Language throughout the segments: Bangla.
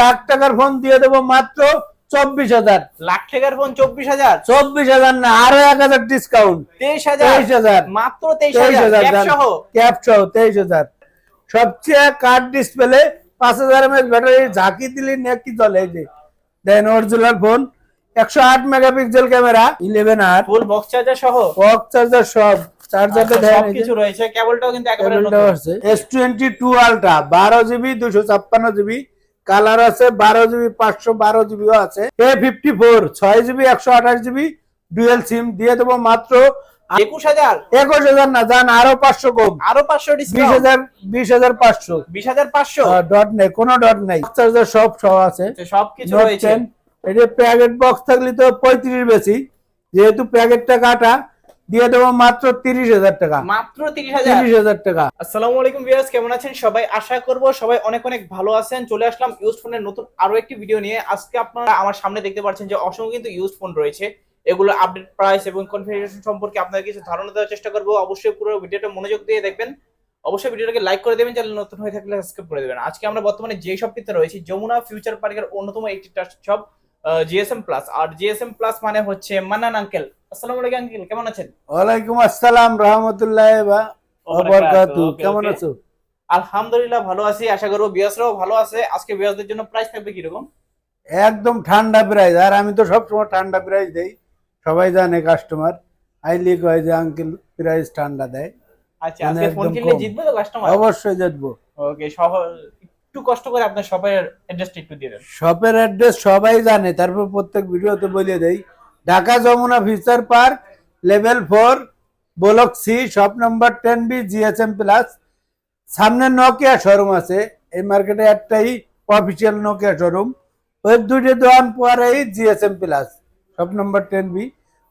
লাখ টাকার ফোন দিয়ে দেবো মাত্র চব্বিশ হাজার। লাখ টাকার ফোন চব্বিশ হাজার? চব্বিশ হাজার না আরও এক হাজার ডিসকাউন্ট তেইশ হাজার? তেইশ হাজার। মাত্র তেইশ হাজার? ক্যাপ সহ? তেইশ হাজার। সবচেয়ে কার্ড ডিসপ্লে পাঁচ হাজার এমএচ ব্যাটারি ঝাঁকি দিলে নেক চলে এই যে? দেন অরিজিনাল ফোন একশো আট মেগাপিক্সেল ক্যামেরা ইলেভেন আর ফুল বক্স চার্জার সহ? ওক চার্জার সব। চার্জারটা আচ্ছা, দেন রয়েছে। কেবলটাও কিন্তু একেবারে নতুন। এস টোয়েন্টি টু আলট্রা বারো জিবি দুশো ছাপ্পান্ন জিবি কালার আছে বারো জিবি পাঁচশো বারো জিবিও আছে। এ ফিফটি ফোর ছয় জিবি একশো আঠাশ জিবি ডুয়েল সিম দিয়ে দেবো মাত্র একুশ হাজার? একুশ হাজার না যান আরও পাঁচশো কম। আরও পাঁচশো বিশ হাজার বিশ হাজার পাঁচশো। বিশ হাজার পাঁচশো? ডট নেই কোনো ডট নেই। চার্জার সব আছে। সবকিছু নোট রয়েছে। এটা প্যাকেট বক্স থাকলে তো পঁয়ত্রিশ বেশি। যেহেতু প্যাকেটটা কাটা দিয়ে দেবো মাত্র তিরিশ হাজার টাকা। মাত্র তিরিশ হাজার? টাকা। আসসালামু আলাইকুম ভিউয়ার্স কেমন আছেন সবাই? আশা করব সবাই অনেক অনেক ভালো আছেন। চলে আসলাম ইউজ ফোনের নতুন আরও একটি ভিডিও নিয়ে। আজকে আপনারা আমার সামনে দেখতে পাচ্ছেন যে অসংখ্য কিন্তু ইউজ ফোন রয়েছে। এগুলো আপডেট প্রাইস এবং কনফিগারেশন সম্পর্কে আপনাদের কিছু ধারণা দেওয়ার চেষ্টা করব। অবশ্যই পুরো ভিডিওটা মনোযোগ দিয়ে দেখবেন। অবশ্যই ভিডিওটাকে লাইক করে দেবেন চ্যানেল নতুন হয়ে থাকলে সাবস্ক্রাইব করে দেবেন। আজকে আমরা বর্তমানে যে শপটিতে রয়েছি যমুনা ফিউচার পার্কের অন্যতম একটি শপ জিএসএম প্লাস আর জিএসএম প্লাস মানে হচ্ছে মান্নান আঙ্কেল আসসালামু আলাইকুম আঙ্কেল কেমন আছেন? ওয়ালাইকুম আসসালাম রহমতুল্লাহ বারাকাতু কেমন আছো? আলহামদুলিল্লাহ ভালো আছি। আশা করব বিয়াসরাও ভালো আছে। আজকে বিয়াসদের জন্য প্রাইস থাকবে কীরকম? একদম ঠান্ডা প্রাইস আর আমি তো সবসময় ঠান্ডা প্রাইস দেই। সবাই জানে কাস্টমার আইলি কয় যে আঙ্কেল প্রাইস ঠান্ডা দেয়। আচ্ছা মানে আজকে ফোন কিনলে জিতবে তো কাস্টমার অবশ্যই জিতবো। ওকে সহ একটু কষ্ট করে আপনার শপের অ্যাড্রেসটা একটু দিয়ে দেন। শপের অ্যাড্রেস সবাই জানে। তারপর প্রত্যেক ভিডিওতে বলে দেই। Dhaka Jamuna feature park level four block C shop number ten B GSM plus. সামনে নকিয়া শোরুম আছে। এই মার্কেটে একটাই অফিসিয়াল নকিয়া শোরুম ওই দুইটি দোকান পরেই GSM plus shop number ten B.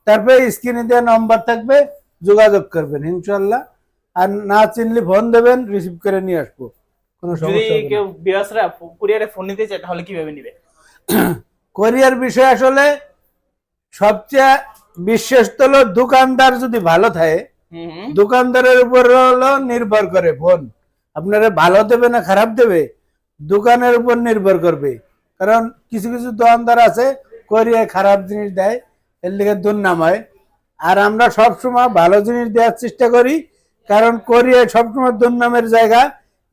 তারপরে স্ক্রিনে দেওয়া নম্বর থাকবে যোগাযোগ করবেন ইনশাল্লাহ আর না চিনলে ফোন দেবেন রিসিভ করে নিয়ে আসব। কোনো সমস্যা হবে কেউ বিয়াসরা কুরিয়ারে ফোন নিতে চায় তাহলে কীভাবে নিবে? কোরিয়ার বিষয় আসলে সবচেয়ে বিশ্বস্ত হলো দোকানদার যদি ভালো থাকে দোকানদারের উপর হলো নির্ভর করে ফোন। আপনারা ভালো দেবে না খারাপ দেবে দোকানের উপর নির্ভর করবে। কারণ কিছু কিছু দোকানদার আছে কোরিয়ায় খারাপ জিনিস দেয় এর লিগে দুর্নাম হয়। আর আমরা সবসময় ভালো জিনিস দেওয়ার চেষ্টা করি কারণ কোরিয়ায় সবসময় দুর্নামের জায়গা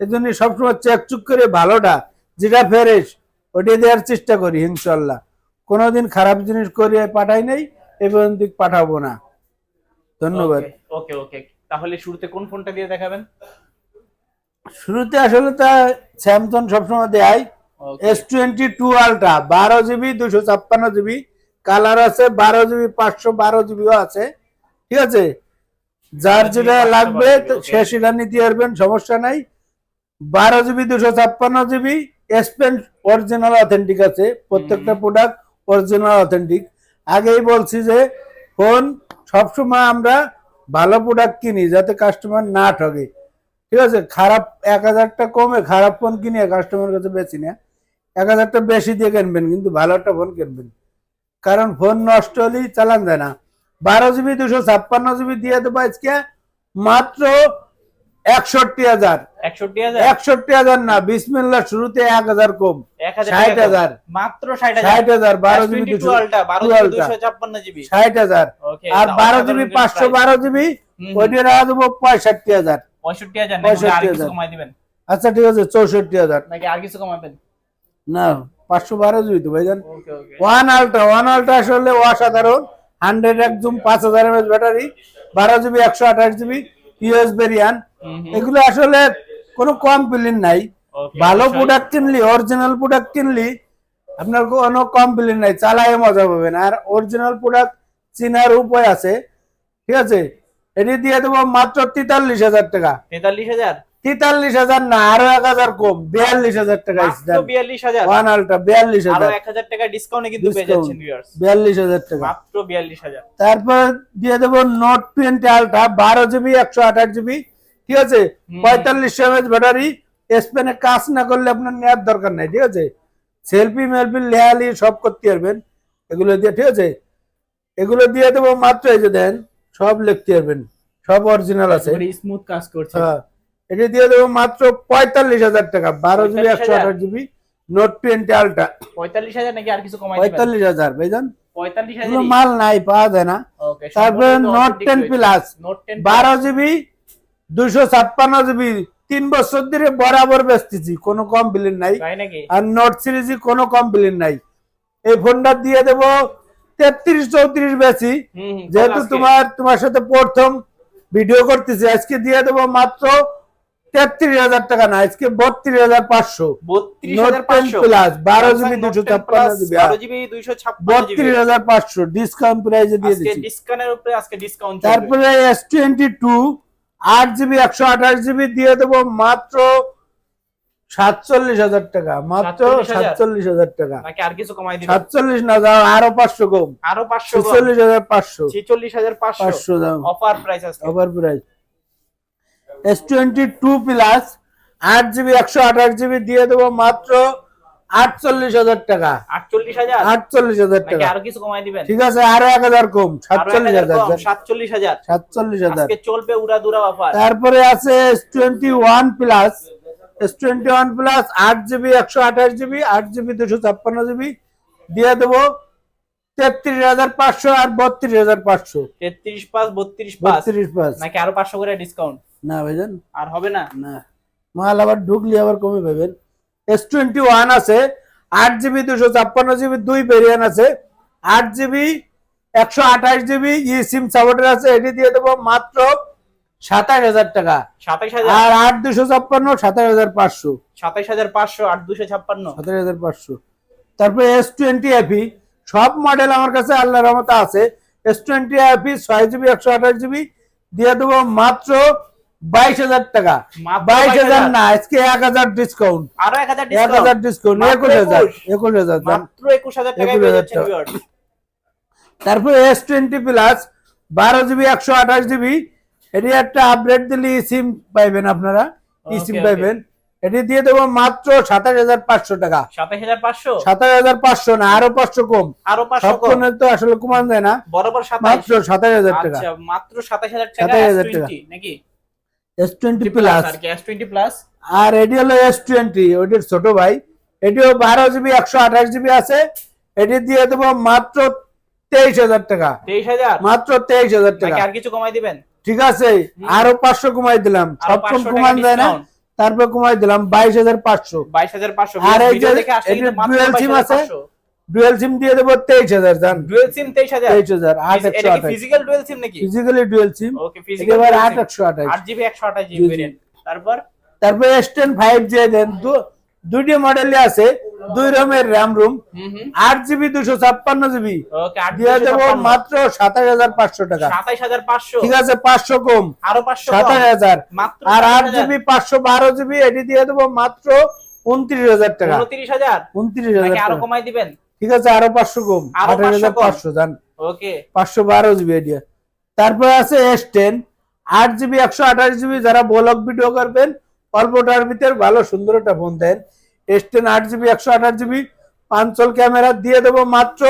এজন্য সবসময় চেক চুক করে ভালোটা যেটা ফ্রেশ ওটা দেওয়ার চেষ্টা করি ইনশাল্লাহ। কোনোদিন খারাপ জিনিস কোরিয়ায় পাঠাই নাই এ পর্যন্ত পাঠাবো না। ধন্যবাদ। ওকে ওকে তাহলে শুরুতে কোন ফোনটা দিয়ে দেখাবেন? শুরুতে আসলে তা স্যামসং সবসময় দেয়. এস টোয়েন্টি টু আলট্রা বারো জিবি দুশো ছাপ্পান্ন জিবি। কালার আছে বারো জিবি পাঁচশো বারো জিবিও আছে। ঠিক আছে? যার যেটা লাগবে সে সেটা নিতে পারবেন সমস্যা নাই। বারো জিবি দুশো ছাপ্পান্ন GB S pen original authentic আছে। প্রত্যেকটা প্রোডাক্ট অরিজিনাল অথেন্টিক আগেই বলছি যে ফোন সবসময় আমরা ভালো প্রোডাক্ট কিনি যাতে কাস্টমার না ঠগে। ঠিক আছে? খারাপ এক হাজারটা কমে খারাপ ফোন কিনে কাস্টমার কাছে বেশি না এক হাজারটা বেশি দিয়ে কিনবেন, কিন্তু ভালো একটা ফোন কিনবেন। কারণ ফোন নষ্ট হলেই চালান যায় না। বারো জিবি, দুশো ছাপ্পান্ন জিবি দিয়ে দেবো আজকে মাত্র একষট্টি হাজার। একষট্টি হাজার? না বিসমিল্লা শুরুতে এক হাজার কম। ষাট হাজার। মাত্র ষাট হাজার। বারো জিবি S22 দুশো আলট্রা বারো টু জিবি। ষাট হাজার। আর বারো জিবি পাঁচশো বারো জিবি ওইটা রাখা দেবো পঁয়ষট্টি হাজার। পঁয়ষট্টি হাজার পঁয়ষট্টি হাজার। আচ্ছা ঠিক আছে চৌষট্টি হাজার। নাকি আর কিছু কমাবেন? না পাঁচশো বারো জিবি তো ভাইজান। ওয়ান আলট্রা ওয়ান আলট্রা আসলে অসাধারণ। হান্ড্রেড একদম পাঁচ হাজার এমএচ ব্যাটারি বারো জিবি একশো আঠাশ জিবি ইউএস ভেরিয়ান। এগুলো আসলে কোনো কমপ্লেন নাই। ভালো প্রোডাক্ট কিনলি অরিজিনাল প্রোডাক্ট কিনলি আপনার কোনো কমপ্লেন নাই চালায় মজা পাবেন। আর অরিজিনাল প্রোডাক্ট চিনার উপায় আছে। ঠিক আছে? এটি দিয়ে দেবো মাত্র তেতাল্লিশ হাজার টাকা। তেতাল্লিশ হাজার? তেতাল্লিশ হাজার না আরও এক হাজার কম। বিয়াল্লিশ হাজার টাকা বিয়াল্লিশ হাজার? ওয়ান আলট্রা বিয়াল্লিশ হাজার। এক হাজার টাকা ডিসকাউন্টে কিন্তু। বিয়াল্লিশ হাজার টাকা। মাত্র বিয়াল্লিশ হাজার। তারপর দিয়ে দেবো নোট টোয়েন্টি আলট্রা বারো জিবি একশো আঠাশ জিবি ঠিক আছে। পঁয়তাল্লিশ এমএচ ব্যাটারি স্পেনে কাজ না করলে আপনার নেওয়ার দরকার নাই ঠিক আছে? সেলফি মেলফি লেয়ালি সব করতে পারবেন। এগুলো দিয়ে ঠিক আছে? এগুলো দিয়ে দেবো মাত্র এই যে দেন সব লিখতে পারবেন। সব অরিজিনাল আছে। স্মুথ কাজ করছে। হ্যাঁ। এটা দিয়ে দেবো মাত্র পঁয়তাল্লিশ হাজার টাকা বারো জিবি একশো আঠাশ জিবি নোট টোয়েন্টি আলট্রা পঁয়তাল্লিশ হাজার নাকি আর কিছু কমাই পঁয়তাল্লিশ হাজার ভাইজান। পঁয়তাল্লিশ হাজার মাল নাই পাওয়া যায় না। তারপরে note ten plus note ten বারো জিবি দুশো ছাপ্পান্ন জিবি তিন বছর ধরে বরাবর বেচতেছি কোনো কমপ্লেন নাই। আর নোট সিরিজে কোনো কমপ্লেন নাই। এই ফোনটা দিয়ে দেবো তেত্রিশ চৌত্রিশ বেশি। যেহেতু তোমার তোমার সাথে প্রথম ভিডিও করতেছি আজকে দিয়ে দেবো মাত্র তেত্রিশ হাজার টাকা না আজকে বত্রিশ হাজার পাঁচশো। প্লাস বারো জিবি দুশো দুইশো বত্রিশ হাজার পাঁচশো ডিসকাউন্ট প্রাইজে দিয়ে দিচ্ছি। তারপরে এস টোয়েন্টি টু আট জিবি একশো আঠাশ জিবি দিয়ে দেবো মাত্র সাতচল্লিশ হাজার টাকা মাত্র সাতচল্লিশ হাজার? টাকা। আর কিছু কমাই দিবেন সাতচল্লিশ না দাও আরও পাঁচশো কম। আরও পাঁচশো ছেচল্লিশ হাজার পাঁচশো। ছেচল্লিশ হাজার পাঁচশো। দাও। অফার প্রাইস আজকে। Over price S twenty two plus আট জিবি একশো আঠাশ জিবি দিয়ে দেবো মাত্র আটচল্লিশ হাজার টাকা। আটচল্লিশ হাজার? আটচল্লিশ হাজার টাকা। আরও কিছু কমাই দিবেন? ঠিক আছে আরও এক হাজার কম সাতচল্লিশ হাজার সাতচল্লিশ হাজার। সাতচল্লিশ হাজার। চলবে উড়া দুরা অফার। তারপরে আছে S twenty one plus S twenty one plus আট জিবি একশো আঠাশ জিবি আট জিবি দুশো ছাপ্পান্ন জিবি দিয়ে দেবো তেত্রিশ হাজার পাঁচশো আর বত্রিশ হাজার পাঁচশো। তেত্রিশ পাঁচ বত্রিশ বত্রিশ পাঁচ। নাকি আরও পাঁচশো করে ডিসকাউন্ট না ভাইজান। আর হবে না? না। মাল আবার ঢুকলি আবার কমে পাবেন। এস টোয়েন্টি ওয়ান আছে আট জিবি দুশো ছাপ্পান্ন জিবি দুই ভেরিয়েন্ট আছে আট জিবি একশো আঠাশ জিবি ই সিম সাপোর্টার আছে এটি দিয়ে দেবো মাত্র সাতাশ হাজার টাকা। আর আট দুশো ছাপ্পান্ন সাতাশ হাজার পাঁচশো। সাতাইশ হাজার পাঁচশো আট দুশো ছাপ্পান্ন। সাতাশ হাজার পাঁচশো। তারপরে এস টোয়েন্টি এফি সব মডেল আমার কাছে আল্লাহর রহমতে আছে। এস টোয়েন্টি এফি ছয় জিবি একশো আঠাশ জিবি দিয়ে দেবো মাত্র বাইশ হাজার টাকা। মাত্র বাইশ হাজার না আজকে এক হাজার ডিসকাউন্ট আরও এক হাজার এক হাজার ডিসকাউন্ট একুশ হাজার একুশ? হাজার মাত্র একুশ হাজার টাকায় 21,000 টাকা। তারপরে এস টোয়েন্টি প্লাস বারো জিবি একশো আঠাশ জিবি এটি একটা আপডেট দিলে সিম পাইবেন আপনারা ই সিম Okay, okay. পাইবেন? এটি দিয়ে দেবো মাত্র সাতাশ হাজার পাঁচশো টাকা। হাজার পাঁচশো? সাতাশ হাজার পাঁচশো না আরও পাঁচশো কম। আরও পাঁচশো কম? তো আসলে কমান যায় না। বরাবর মাত্র সাতাশ হাজার টাকা। আচ্ছা মাত্র হাজার টাকা 27,000 টাকা। নাকি? এস টোয়েন্টি প্লাস প্লাস আর কি এস টোয়েন্টি প্লাস আর এটি হলো এস টোয়েন্টি ওটির ছোট ভাই। এটিও বারো জিবি একশো আঠাশ জিবি আছে। এটি দিয়ে দেবো মাত্র তেইশ হাজার টাকা। তেইশ হাজার? মাত্র তেইশ হাজার টাকা। আর কিছু কমাই দিবেন? ঠিক আছে আরও পাঁচশো কমাই দিলাম। সব কম কমান যায় না। তারপর কমাই দিলাম বাইশ হাজার পাঁচশো। বাইশ হাজার পাঁচশো। আর এই যে- বাইশ SIM হাজার আছে? ডুয়েল সিম দিয়ে দেবো তেইশ হাজার জান। ডুয়েল সিম তেইশ হাজার? তেইশ হাজার আট একশো আঠাশ। ফিজিক্যাল ডুয়েল সিম নাকি? Physically dual SIM okay physical এবার আট একশো আঠাশ। আট জিবি একশো আঠাশ জিবি জি। তারপর? তারপরে এস টেন ফাইভ যে দেন। দুইটি মডেলে আছে দুই রমের র্যাম রুম আট জিবি দুশো ছাপ্পান্ন জিবি। দিয়ে দেবো মাত্র সাতাশ হাজার পাঁচশো টাকা। সাতাইশ হাজার পাঁচশো। ঠিক আছে পাঁচশো কম। আরও পাঁচশো সাতাশ হাজার। আর আট জিবি পাঁচশো বারো জিবি এটি দিয়ে দেবো মাত্র উনত্রিশ হাজার টাকা। উনত্রিশ হাজার? উনত্রিশ হাজার আরও কমাই দিবেন? ঠিক আছে আরও পাঁচশো কম। হাজার পাঁচশো জান। ওকে পাঁচশো বারো জিবি এটি তারপরে আছে এস টেন আট জিবি একশো আঠাশ জিবি যারা ব্লগ ভিডিও করবেন অল্পটার ভিতরে ভালো সুন্দর একটা ফোন দেন। এস টেন আট জিবি একশো আঠাশ জিবি পাঁচল ক্যামেরা দিয়ে দেবো মাত্র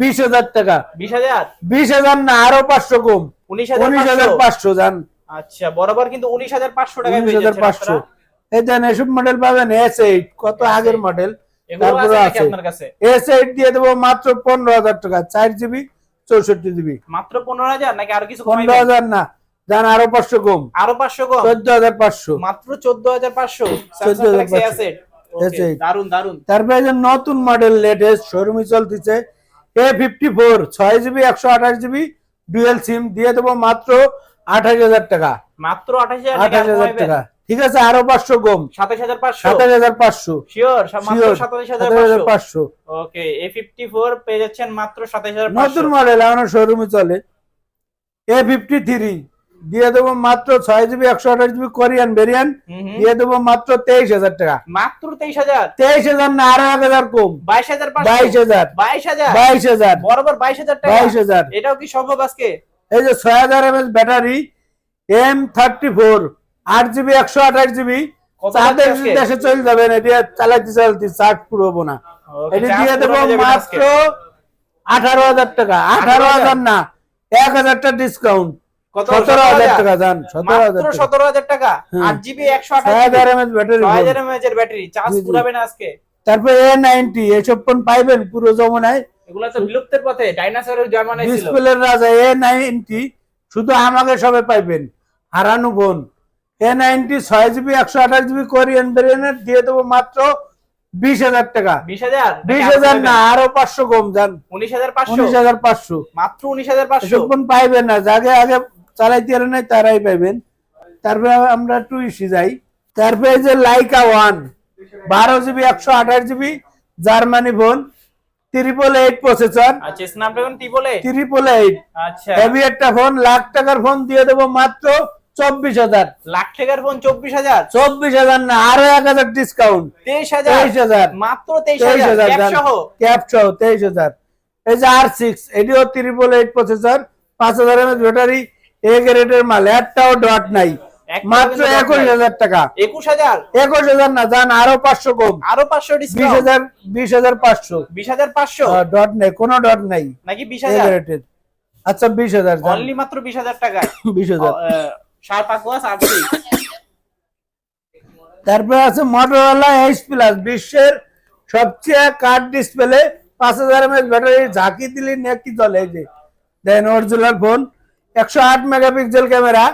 বিশ হাজার টাকা। বিশ হাজার? বিশ হাজার না আরও পাঁচশো কম। উনিশ হাজার পাঁচশো? জান। আচ্ছা বরাবর কিন্তু উনিশ হাজার পাঁচশো টাকা উনিশ হাজার পাঁচশো। এই দেন এসব মডেল পাবেন এস এইট কত আগের মডেল তারপরে আছে নাকি আছে। আপনার কাছে? এস এইট দিয়ে দেবো মাত্র পনেরো হাজার টাকা চার জিবি চৌষট্টি জিবি মাত্র পনেরো হাজার নাকি আরও কিছু পনেরো হাজার না জান আরও পাঁচশো কম। আরও পাঁচশো কম? চোদ্দ হাজার পাঁচশো। মাত্র চোদ্দ হাজার পাঁচশো। 14,500 অ্যাসেট S8 দারুণ দারুণ তারপরে যে নতুন মডেল লেটেস্ট শোরুমে চলতেছে। এ ফিফটি ফোর ছয় জিবি একশো আঠাশ জিবি ডুয়েল সিম দিয়ে দেবো মাত্র আঠাশ হাজার টাকা। মাত্র আঠাশ আঠাশ হাজার টাকা। ঠিক আছে আরও পাঁচশো কম সাতাশ হাজার পাঁচশো? সাতাশ হাজার পাঁচশো। শিওর মাত্র সাতাশ হাজার পাঁচশো। ওকে এ ফিফটি ফোর পেয়ে যাচ্ছেন মাত্র সাতাশ হাজার নতুন মডেল এখনও শোরুমে চলে। এ ফিফটি থ্রি দিয়ে দেবো মাত্র ছয় জিবি একশো আঠাশ জিবি কোরিয়ান ভেরিয়ান হুম। দিয়ে দেবো মাত্র তেইশ হাজার টাকা। মাত্র তেইশ হাজার? তেইশ হাজার না আরও এক হাজার কম। বাইশ হাজার বাইশ হাজার। বাইশ হাজার? বাইশ হাজার। বরাবর বাইশ হাজার টাকা? বাইশ হাজার। এটাও কি সম্ভব আজকে? এই যে ছয় হাজার MS battery M thirty four আট জিবি একশো আঠাশ জিবি চাঁদের দেশে চলে যাবেন এটি আর চালাইতে চালাইতে চার্জ পুরোবো না। এটি দিয়ে দেবো। মাত্র আঠারো হাজার টাকা। আঠারো হাজার না এক হাজার টাকা ডিসকাউন্ট সতেরো হাজার টাকা। যান সতেরো হাজার টাকা? হ্যাঁ। আট জিবি একশো হাজার ব্যাটারি হাজার এমএএচ এর ব্যাটারি চার্জ আজকে? তারপরে এ নাইনটি এসব ফোন পাইবেন পুরো যমুনায়। এগুলো তো বিলুপ্তের পথে ডাইনোসরের জামানায় ডিসপ্লের রাজা এ নাইনটি শুধু আমাকে সবে পাইবেন হারানো বোন এ নাইনটি ছয় জিবি একশো আঠাশ জিবি কোরিয়ান ভেরিয়েন্টের দিয়ে দেবো মাত্র বিশ হাজার টাকা। বিশ হাজার? বিশ হাজার না আরও পাঁচশো কম যান উনিশ হাজার পাঁচশো? উনিশ হাজার পাঁচশো। মাত্র উনিশ হাজার পাঁচশো? পাইবেন না যাকে আগে চালাইতে পারে নাই তারাই পাইবেন। তারপরে আমরা একটু ইসি যাই। তারপরে যে লাইকা ওয়ান বারো জিবি একশো আঠাশ GB Germany phone triple eight processor আচ্ছা স্ন্যাপড্রাগন টি ট্রিপল এইট আচ্ছা। হেভি একটা ফোন লাখ টাকার ফোন দিয়ে দেবো মাত্র চব্বিশ হাজার। লাখ টাকার ফোন চব্বিশ হাজার? চব্বিশ হাজার না আরও এক হাজার ডিসকাউন্ট তেইশ হাজার? তেইশ হাজার। মাত্র তেইশ হাজার। ক্যাপ সহ? তেইশ হাজার। এই যে আর সিক্স এটিও ট্রিপল এইট প্রসেসর পাঁচ হাজার এমএচ ব্যাটারি এ গ্রেডের মাল একটাও ডট নাই। মাত্র একুশ হাজার টাকা। একুশ হাজার? একুশ হাজার না যান আরও পাঁচশো কম। আরও পাঁচশো বিশ হাজার বিশ হাজার পাঁচশো। বিশ হাজার পাঁচশো? ডট নেই কোনো ডট নাই। নাকি বিশ হাজার? আচ্ছা বিশ হাজার মাত্র বিশ হাজার টাকা বিশ হাজার। তারপরে আছে মোটরোলা এইচ প্লাস বিশ্বের সবচেয়ে কার্ড ডিসপ্লে পাঁচ হাজার এমএচ ব্যাটারি ঝাঁকি দিলে নেকি চলে যে? দেন অরিজিনাল ফোন একশো আট মেগাপিক্সেল ক্যামেরা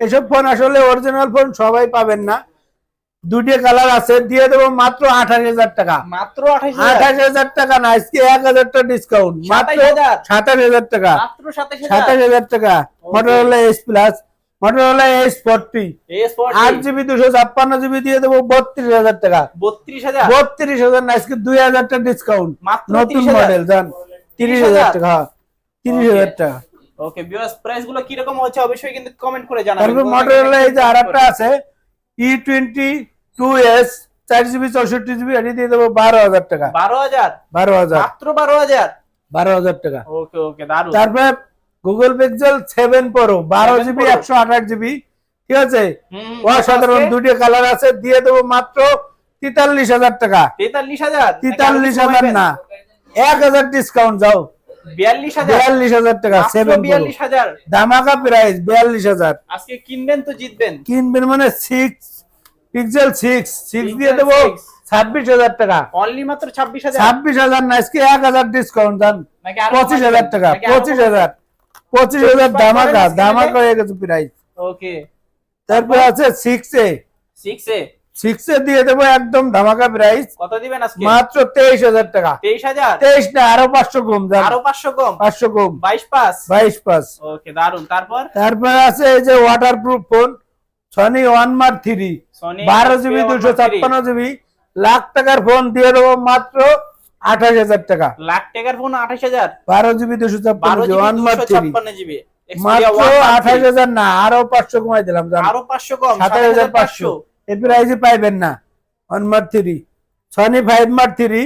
এসব ফোন আসলে অরিজিনাল ফোন সবাই পাবেন না। দুটি কালার আছে দিয়ে দেবো মাত্র আঠাশ হাজার টাকা। মাত্র আঠাশ হাজার? টাকা না আজকে এক হাজার টাকা ডিসকাউন্ট মাত্র 27,000 সাতাশ হাজার টাকা। সাতাশ হাজার টাকা। Motorola H plus Motorola H forty আট জিবি দুশো ছাপ্পান্ন জিবি দিয়ে দেবো বত্রিশ হাজার টাকা। বত্রিশ হাজার? বত্রিশ হাজার না আজকে দুই হাজার টাকা ডিসকাউন্ট নতুন মডেল জান। তিরিশ হাজার টাকা হ্যাঁ, তিরিশ হাজার টাকা। ওকে ভিউয়ার্স প্রাইসগুলো কি রকম হচ্ছে অবশ্যই কিন্তু কমেন্ট করে জানাবেন। তারপর মোটরোলা এই যে আর একটা আছে ই টোয়েন্টি টু এস চার জিবি চৌষট্টি জিবি এটি দিয়ে দেবো বারো হাজার টাকা। বারো হাজার? বারো হাজার। মাত্র বারো হাজার? বারো হাজার টাকা। ওকে ওকে দারুণ তারপরে গুগল পিক্সেল সেভেন প্রো বারো 7 জিবি। একশো আঠাশ জিবি ঠিক আছে? অসাধারণ দুটি কালার আছে দিয়ে দেবো মাত্র তেতাল্লিশ হাজার টাকা। তেতাল্লিশ হাজার? তেতাল্লিশ হাজার না এক হাজার ডিসকাউন্ট যাও। বিয়াল্লিশ হাজার? টাকা সেভেন বিয়াল্লিশ হাজার? ধামাকা প্রাইস বিয়াল্লিশ হাজার। আজকে কিনবেন তো জিতবেন। কিনবেন মানে সিক্স পিক্সেল সিক্স সিক্স দিয়ে দেবো ছাব্বিশ হাজার টাকা। অনলি মাত্র ছাব্বিশ হাজার? ছাব্বিশ হাজার না আজকে এক হাজার ডিসকাউন্ট দেন পঁচিশ হাজার টাকা পঁচিশ হাজার। পঁচিশ হাজার ধামাকা ধামাকা হয়ে গেছে প্রাইস ওকে তারপরে আছে six A six A six A দিয়ে দেবো একদম ধামাকা প্রাইস কত দিবেন আজকে? মাত্র তেইশ হাজার টাকা। তেইশ হাজার? তেইশ না আরও পাঁচশো কম আরও পাঁচশো কম? পাঁচশো কম। বাইশ পাঁচ? বাইশ পাঁচ। ওকে দারুণ তারপর? তারপরে আছে এই যে waterproof phone Sony one mark three বারো জিবি 1 দুশো ছাপ্পান্ন জিবি লাখ টাকার ফোন দিয়ে দেবো মাত্র আঠাশ হাজার টাকা। লাখ টাকার ফোন আঠাশ হাজার? বারো জিবি দুশো ছাপ্পান্ন জিবি জিবি ওয়ান মার দুশো থ্রি ছাপ্পান্ন জিবি। মাত্র আঠাশ হাজার না আরও পাঁচশো কমাই দিলাম আরও পাঁচশো কম সাতাশ হাজার পাঁচশো। এই প্রাইসে পাইবেন না। One mark three Sony five mark three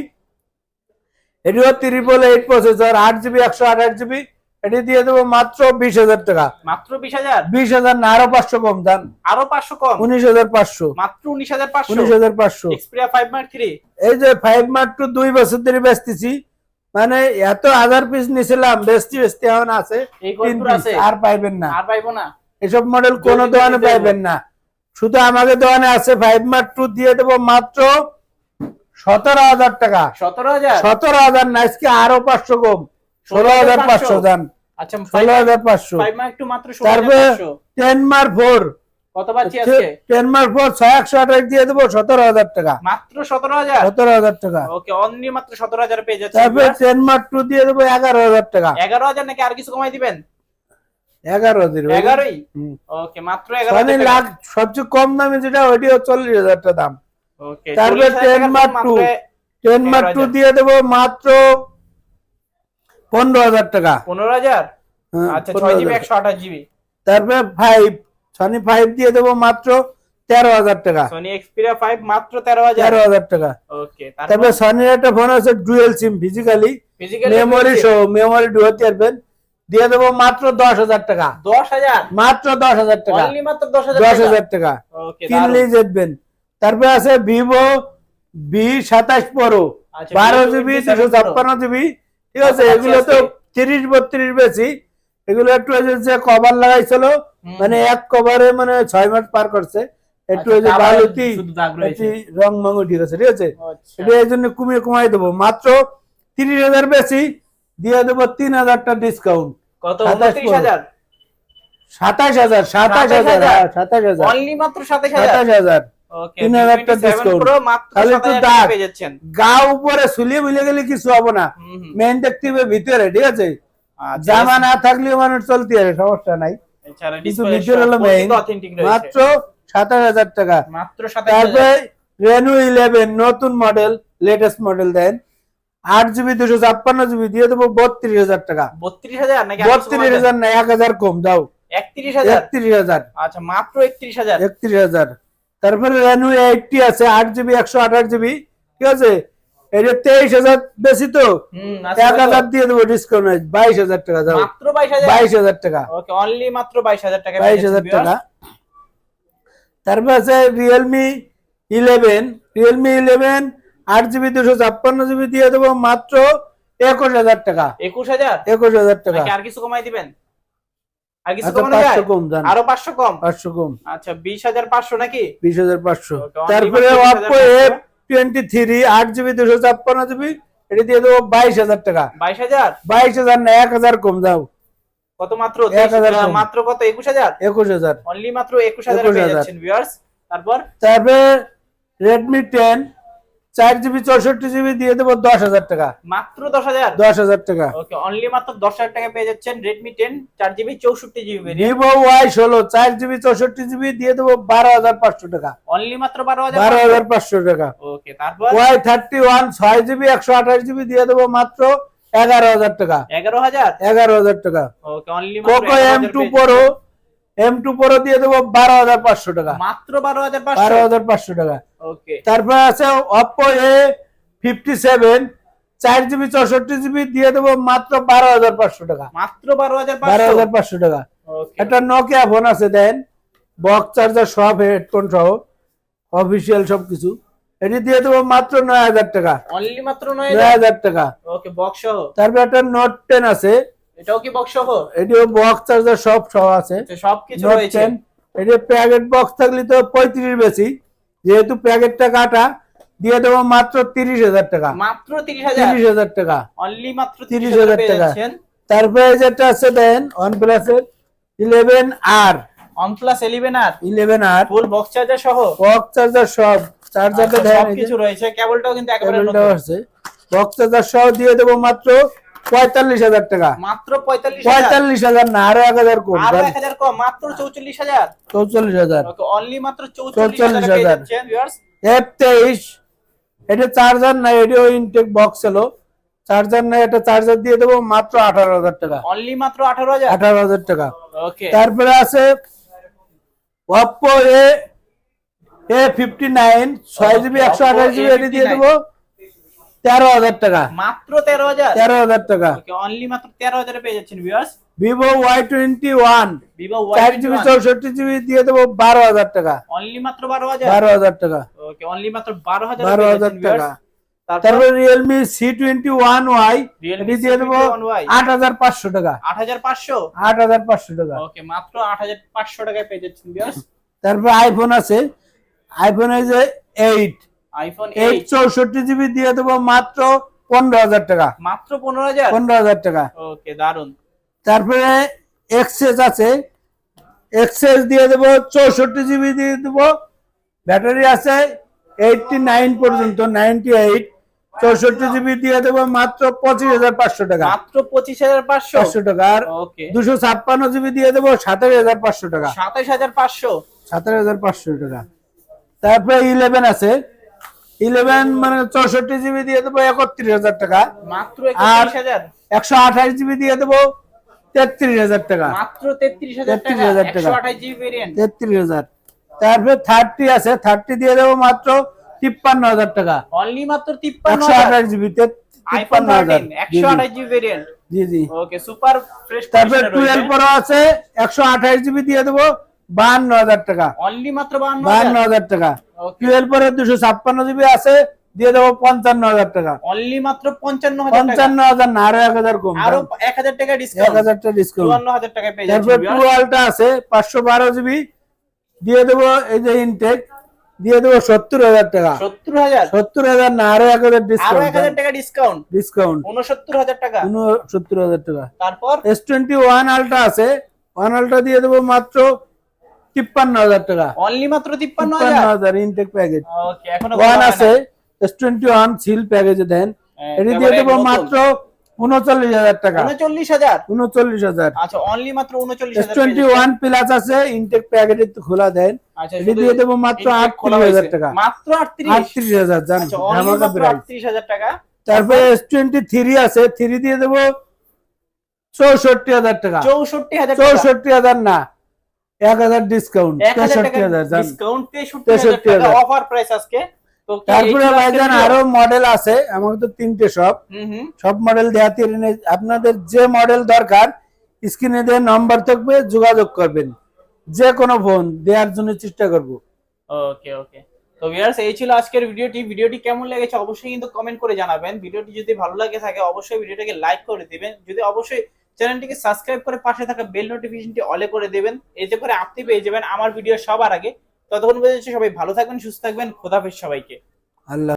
এটিও ত্রিপল এইট প্রসেসর আট জিবি একশো আঠাশ জিবি। এটি দিয়ে দেবো মাত্র বিশ হাজার টাকা। মাত্র বিশ হাজার? বিশ হাজার না আরও পাঁচশো কম দান আরও পাঁচশো কম? উনিশ হাজার পাঁচশো। মাত্র উনিশ হাজার পাঁচশো? উনিশ হাজার পাঁচশো। এক্সপিরিয়া ফাইভ মার্ক থ্রি এই যে ফাইভ টু দুই বছর ধরে বেচতেছি মানে এত হাজার পিস নিছিলাম বেচতে বেচতে এখন আছে আর পাইবেন না। আর পাইবো না? এসব মডেল কোন দোকানে পাইবেন না। শুধু আমাকে দোকানে আছে ফাইভ মার্ক টু দিয়ে দেবো মাত্র সতেরো হাজার টাকা। সতেরো হাজার? সতেরো হাজার না আজকে আরও পাঁচশো কম। ষোলো হাজার পাঁচশো দান। আচ্ছা ষোলো হাজার পাঁচশো। মাত্র তারপরে টেন মার্ক ফোর কত পাচ্ছি আজকে? টেন মার্ক ফোর ছয় দিয়ে দেবো সতেরো টাকা। মাত্র সতেরো হাজার? সতেরো হাজার টাকা। ওকে অনলি মাত্র সতেরো হাজার পেয়ে যাচ্ছে তারপরে টেন মার্ক টু দিয়ে দেবো এগারো টাকা। এগারো হাজার নাকি আর কিছু কমাই দিবেন? এগারো হাজার এগারোই? ওকে মাত্র এগারো মানে লাখ সবচেয়ে কম দামে যেটা ওইটিও চল্লিশ হাজার টাকা দাম। ওকে তারপরে 10 mark two। Ten mark two দিয়ে দেবো মাত্র পনেরো হাজার টাকা। পনেরো হাজার? হ্যাঁ, আচ্ছা 15,000 ছয় জিবি একশো আঠাশ জিবি। তারপরে ফাইভ সনি ফাইভ দিয়ে দেবো মাত্র তেরো হাজার টাকা। সোনি ফাইভ মাত্র তেরো হাজার। তেরো হাজার টাকা। ওকে তারপরে? সনির একটা ফোন আছে ডুয়েল সিম ফিজিক্যালি মেমোরি সহ মেমোরি ঢুকাতে পারবেন দিয়ে দেবো মাত্র দশ হাজার টাকা। দশ হাজার? মাত্র দশ হাজার টাকা। মাত্র দশ হাজার টাকা? ওকে কিনলেই জিতবেন তারপরে আছে ভিভো বি সাতাশ প্রো আচ্ছা, বারো জিবি V27 দুশো ছাপ্পান্ন জিবি ঠিক আছে এগুলো তো তিরিশ বত্রিশ বেশি। এগুলো একটু যে- কভার লাগাইছিল। মানে এক কভারে মানে ছয় মাস পার করছে। একটু আচ্ছা, ওই যে বালতি রং মঙ্গ ঠিক আছে ঠিক আছে? আচ্ছা। এটা এই জন্য কমিয়ে কমাই দেবো। মাত্র তিরিশ হাজার বেশি দিয়ে দেবো তিন হাজারটা ডিসকাউন্ট কত? হাজার? সাতাশ হাজার সাতাশ হাজার 27,000 হ্যাঁ, সাতাশ হাজার। মাত্র সাতাশ হাজার? হাজার। তিন হাজারটা discount। তাহলে হাজার দাগ। গা উপরে শুলিয়ে মিলে গেলে কিছু হবে না। মেন দেখতে হবে ভিতরে ঠিক আছে? আচ্ছা, জামা না থাকলেও মানুষ চলতে পারে সমস্যা নাই। এছাড়া ভিতরে হলো মেইন মাত্র সাতাশ হাজার টাকা। মাত্র তারপরে রেনু ইলেভেন নতুন মডেল লেটেস্ট মডেল দেন। আট জিবি দুশো ছাপ্পান্ন জিবি দিয়ে দেবো বত্রিশ হাজার টাকা। বত্রিশ হাজার নাকি বত্রিশ হাজার না এক হাজার কম দাও। একত্রিশ হাজার? একত্রিশ হাজার। আচ্ছা মাত্র একত্রিশ হাজার। একত্রিশ হাজার। তারপরে রেনু এইটটি আছে আট জিবি একশো আঠাশ জিবি ঠিক আছে? এটা তেইশ হাজার বেশি তো এক হাজার দিয়ে দেবো ডিসকাউন্ট বাইশ হাজার টাকা দাও মাত্র বাইশ হাজার? টাকা। ওকে অনলি মাত্র বাইশ হাজার টাকা বাইশ হাজার টাকা। তারপর আছে রিয়েলমি ইলেভেন রিয়েলমি ইলেভেন আট জিবি দুশো ছাপ্পান্ন জিবি দিয়ে দেবো মাত্র একুশ হাজার টাকা। একুশ হাজার? একুশ হাজার টাকা। আর কিছু কমাই দিবেন? আর কিছু আচ্ছা কমানো যায়? আরও পাঁচশো কম? পাঁচশো কম। আচ্ছা বিশ হাজার পাঁচশো নাকি? বিশ হাজার পাঁচশো। Okay, only তারপরে 20,500 টোয়েন্টি থ্রি আট জিবি দুশো ছাপ্পান্ন জিবি এটা দিয়ে দেবো বাইশ হাজার টাকা। বাইশ হাজার? বাইশ হাজার না এক হাজার কম দাও। কত মাত্র? এক হাজার মাত্র কত? একুশ হাজার? একুশ হাজার। অনলি মাত্র একুশ হাজার 21,000 পেয়ে তারপর? তারপরে রেডমি টেন চার জিবি চৌষট্টি জিবি দিয়ে দেবো দশ হাজার টাকা। মাত্র দশ হাজার? দশ হাজার টাকা। ওকে অনলি মাত্র দশ হাজার টাকা পেয়ে যাচ্ছেন রেডমি টেন চার জিবি চৌষট্টি জিবি ভিভো ওয়াই ষোলো চার জিবি চৌষট্টি জিবি দিয়ে দেবো বারো হাজার পাঁচশো টাকা। অনলি মাত্র বারো হাজার বারো হাজার পাঁচশো টাকা। ওকে তারপর? ওয়াই থার্টি ওয়ান ছয় জিবি একশো আঠাশ জিবি দিয়ে দেবো মাত্র এগারো হাজার টাকা। এগারো হাজার? এগারো হাজার টাকা। Okay only Poco M two pro M two pro দিয়ে দেবো বারো হাজার পাঁচশো টাকা। মাত্র বারো হাজার বারো হাজার পাঁচশো টাকা। ওকে তারপর আছে অপো এ ফিফটি সেভেন চার জিবি চৌষট্টি জিবি দিয়ে দেবো মাত্র বারো হাজার পাঁচশো টাকা। মাত্র বারো হাজার বারো হাজার পাঁচশো টাকা। একটা নোকিয়া ফোন আছে দেন বক্স চার্জার সব হেডফোন সহ অফিসিয়াল সবকিছু। এটি দিয়ে দেবো মাত্র নয় হাজার টাকা। অনলি মাত্র নয় নয় হাজার টাকা। ওকে বক্স সহ? তারপর একটা নোট টেন আছে এটাও কি বক্স সহ? এটিও বক্স চার্জার সব সহ আছে। আচ্ছা, সবকিছু রয়েছে। টেন প্যাকেট বক্স থাকলে তো পঁয়ত্রিশ বেশি। যেহেতু প্যাকেটটা কাটা দিয়ে দেবো মাত্র তিরিশ হাজার টাকা। মাত্র তিরিশ হাজার? টাকা। অনলি মাত্র তিরিশ হাজার টাকা। তারপরে যেটা আছে দেন ওয়ান প্লাসের ইলেভেন আর OnePlus 11 আর ইলেভেন আর ফুল বক্স চার্জার সহ? বক্স চার্জার সব। চার্জারটা আচ্ছা, দেন সবকিছু রয়েছে। কেবলটাও কিন্তু একেবারে নতুন। আছে। বক্স চার্জার সহ দিয়ে দেবো মাত্র পঁয়তাল্লিশ হাজার টাকা। মাত্র পঁয়তাল্লিশ হাজার? পঁয়তাল্লিশ হাজার না আরও এক হাজার কম আরও এক হাজার কম মাত্র চৌচল্লিশ হাজার? চৌচল্লিশ হাজার। অনলি মাত্র চৌচল্লিশ হাজার 44,000 পেয়ে যাচ্ছেন viewers। এফ তেইশ এটা চার্জার নাই এটিও ইনটেক বক্স হলো চার্জার নাই এটা চার্জার দিয়ে দেবো মাত্র আঠারো হাজার টাকা। অনলি মাত্র আঠারো হাজার? আঠারো হাজার টাকা। তারপরে আছে Oppo A A fifty nine ছয় জিবি একশো আঠাশ জিবি এটি দিয়ে A59 দেবো। তেরো হাজার টাকা। মাত্র তেরো হাজার? তেরো হাজার টাকা। অনলি মাত্র তেরো হাজারে পেয়ে যাচ্ছেন viewers Vivo Y twenty one Vivo চার জিবি চৌষট্টি জিবি দিয়ে দেবো বারো হাজার টাকা। অনলি মাত্র বারো হাজার? বারো হাজার টাকা। ওকে অনলি মাত্র বারো হাজার বারো হাজার টাকা। তারপর Realme C twenty one Y এটি দিয়ে দেবো আট হাজার পাঁচশো টাকা। আট হাজার পাঁচশো? আট হাজার পাঁচশো টাকা। ওকে মাত্র আট হাজার পাঁচশো টাকায় পেয়ে যাচ্ছেন ভিউয়ার্স তারপরে আইফোন আছে। আইফোন এই যে এইট আইফোন এইট এইট চৌষট্টি জিবি দিয়ে দেবো মাত্র পনেরো হাজার টাকা। মাত্র পনেরো হাজার? পনেরো হাজার টাকা। ওকে দারুণ তারপরে এক্সেস আছে। এক্সেস দিয়ে দেবো চৌষট্টি জিবি দিয়ে দেবো। ব্যাটারি আছে এইটটি নাইন পর্যন্ত নাইনটি এইট চৌষট্টি জিবি দিয়ে দেবো মাত্র পঁচিশ হাজার পাঁচশো টাকা। মাত্র পঁচিশ হাজার পাঁচশো? টাকা। আর ওকে। দুশো ছাপ্পান্ন জিবি দিয়ে দেবো সাতাশ হাজার পাঁচশো টাকা। সাতাশ হাজার পাঁচশো? সাতাশ হাজার পাঁচশো টাকা। তারপরে ইলেভেন আছে। ইলেভেন মানে চৌষট্টি জিবি দিয়ে দেবো একত্রিশ হাজার টাকা। মাত্র হাজার? একশো আঠাশ জিবি দিয়ে দেবো তেত্রিশ হাজার টাকা। মাত্র তেত্রিশ হাজার টাকা? 33,000 টাকা। একশো আঠাশ জিবি ভেরিয়েন্ট তেত্রিশ হাজার। তারপরে থার্টি আছে থার্টি দিয়ে দেবো মাত্র তিপ্পান্ন হাজার টাকা। অনলি মাত্র তিপ্পান্ন একশো আঠাশ জিবি তিপ্পান্ন হাজার। একশো আঠাশ জিবি ভেরিয়েন্ট জি জি। ওকে সুপার ফ্রেশ তারপরে টুয়েলভ প্রো আছে একশো আঠাশ জিবি দিয়ে দেবো বাহান্ন হাজার টাকা। অনলি মাত্র বান্ন বাহান্ন হাজার টাকা। টুয়েলভ পরে দুশো ছাপ্পান্ন জিবি আছে দিয়ে দেবো পঞ্চান্ন হাজার টাকা। অনলি মাত্র পঞ্চান্ন হাজার পঞ্চান্ন হাজার না আরও এক হাজার কম। আরও এক হাজার টাকা এক হাজার টাকা ডিসকাউন্ট চুয়ান্ন হাজার টাকায় পেয়ে তারপরে যাচ্ছেন আছে পাঁচশো বারো জিবি। দিয়ে দেবো এই যে ইনটেক দিয়ে দেবো সত্তর হাজার টাকা। সত্তর হাজার? সত্তর হাজার না আরও এক হাজার ডিসকাউন্ট এক হাজার টাকা ডিসকাউন্ট ডিসকাউন্ট উনসত্তর হাজার টাকা। সত্তর হাজার টাকা। তারপর? এস টোয়েন্টি ওয়ান আলট্রা আছে ওয়ান আলট্রা দিয়ে দেবো মাত্র তিপ্পান্ন হাজার টাকা। অনলি মাত্র তিপ্পান্ন হাজার? ইনটেক প্যাকেজ ওয়ান আছে এস টোয়েন্টি ওয়ান সিল প্যাকেজে দেন। হ্যাঁ, এটি দিয়ে দেবো মাত্র উনচল্লিশ হাজার টাকা। উনচল্লিশ হাজার? উনচল্লিশ হাজার। আচ্ছা অনলি মাত্র উনচল্লিশ হাজার টোয়েন্টি ওয়ান প্লাস আছে ইনটেক প্যাকেট খোলা দেন। আচ্ছা এটি দিয়ে দেবো মাত্র আটত্রিশ হাজার টাকা। মাত্র আটত্রিশ? হাজার জান আচ্ছা আটত্রিশ হাজার টাকা। তারপরে এস টোয়েন্টি থ্রি আছে থ্রি দিয়ে দেবো চৌষট্টি হাজার টাকা। চৌষট্টি হাজার টাকা। চৌষট্টি হাজার না এক হাজার ডিসকাউন্ট তেষট্টি হাজার ডিসকাউন্ট তেষট্টি হাজার 63 টাকা হাজার। অফার প্রাইস আজকে। তারপরে ভাইজান আরও মডেল আছে আমার তো তিনটে সব সব মডেল দেওয়া আপনাদের যে মডেল দরকার স্ক্রিনে দিয়ে নাম্বার থাকবে যোগাযোগ করবেন। যে কোনো ফোন দেওয়ার জন্য চেষ্টা করব। ওকে ওকে তো ভিউয়ার্স এই ছিল আজকের ভিডিওটি। ভিডিওটি কেমন লেগেছে অবশ্যই কিন্তু কমেন্ট করে জানাবেন। ভিডিওটি যদি ভালো লাগে থাকে অবশ্যই ভিডিওটাকে লাইক করে দিবেন। যদি অবশ্যই চ্যানেলটিকে সাবস্ক্রাইব করে পাশে থাকা বেল নোটিফিকেশনটি অলে করে দেবেন। এতে করে আপনি পেয়ে যাবেন আমার ভিডিও সবার আগে। ততক্ষণ পর্যন্ত সবাই ভালো থাকবেন, সুস্থ থাকবেন। খোদাফেজ সবাইকে। আল্লাহ